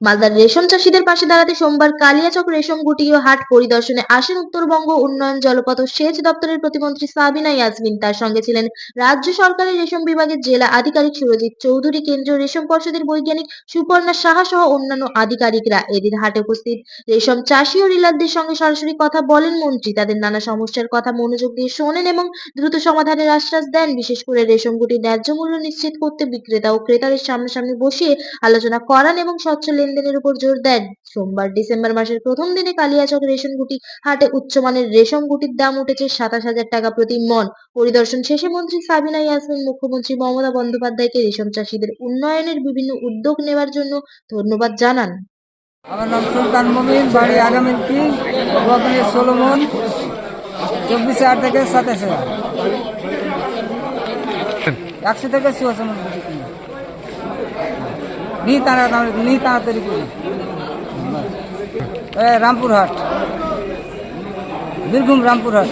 মালদার রেশম চাষীদের পাশে দাঁড়াতে সোমবার কালিয়াচক রেশম গুটি ও হাট পরিদর্শনে আসেন উত্তরবঙ্গ উন্নয়ন জলপথ সেচ দপ্তরের প্রতিমন্ত্রী সাবিনা ইয়াজমিন। তার সঙ্গে ছিলেন রাজ্য সরকারের রেশম বিভাগের জেলা আধিকারিক সুরজিৎ চৌধুরী, কেন্দ্রীয় রেশম পর্ষদের বৈজ্ঞানিক সুপর্ণা সাহা সহ অন্যান্য আধিকারিকরা। এদিন হাটে উপস্থিত রেশম চাষী ও রিলারদের সঙ্গে সরাসরি কথা বলেন মন্ত্রী। তাদের নানা সমস্যার কথা মনোযোগ দিয়ে শোনেন এবং দ্রুত সমাধানের আশ্বাস দেন। বিশেষ করে রেশম গুটির ন্যায্য মূল্য নিশ্চিত করতে বিক্রেতা ও ক্রেতাদের সামনাসামনি বসিয়ে আলোচনা করান এবং স্বচ্ছ লেনদেনের উপর জোর দেন। সোমবার ডিসেম্বর মাসের প্রথম দিনে কালিয়াচক রেশন গুটি হাটে উচ্চমানের রেশম গুটির দাম উঠেছে সাতাশ হাজার টাকা প্রতি মন। পরিদর্শন শেষে মন্ত্রী সাবিনা ইয়াসমিন, মুখ্যমন্ত্রী মমতা বন্দ্যোপাধ্যায়কে রেশম চাষীদের উন্নয়নের বিভিন্ন উদ্যোগ নেওয়ার জন্য ধন্যবাদ জানান। আমার নাম সুলতান মমিন, বাড়ি ওখানে সোলোমন, চব্বিশে আট থেকে সাতাশে। একশো থেকে চুয়াশি নি তারা নি তাড়াতাড়ি করি। রামপুরহাট। বীরভূম রামপুরহাট।